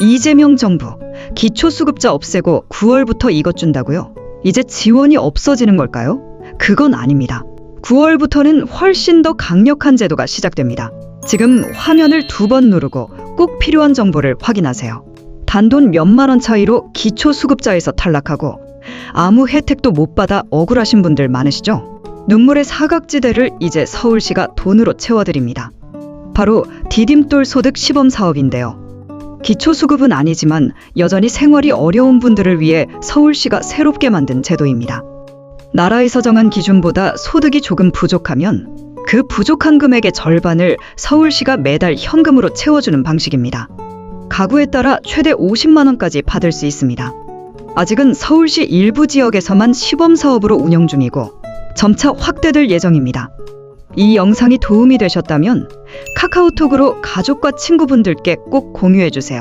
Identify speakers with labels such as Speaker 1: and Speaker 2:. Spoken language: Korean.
Speaker 1: 이재명 정부 기초수급자 없애고 9월부터 이것 준다고요? 이제 지원이 없어지는 걸까요? 그건 아닙니다. 9월부터는 훨씬 더 강력한 제도가 시작됩니다. 지금 화면을 두 번 누르고 꼭 필요한 정보를 확인하세요. 단돈 몇만 원 차이로 기초수급자에서 탈락하고 아무 혜택도 못 받아 억울하신 분들 많으시죠? 눈물의 사각지대를 이제 서울시가 돈으로 채워드립니다. 바로 디딤돌 소득 시범 사업인데요. 기초수급은 아니지만 여전히 생활이 어려운 분들을 위해 서울시가 새롭게 만든 제도입니다. 나라에서 정한 기준보다 소득이 조금 부족하면 그 부족한 금액의 절반을 서울시가 매달 현금으로 채워주는 방식입니다. 가구에 따라 최대 50만 원까지 받을 수 있습니다. 아직은 서울시 일부 지역에서만 시범 사업으로 운영 중이고 점차 확대될 예정입니다. 이 영상이 도움이 되셨다면 카카오톡으로 가족과 친구분들께 꼭 공유해 주세요.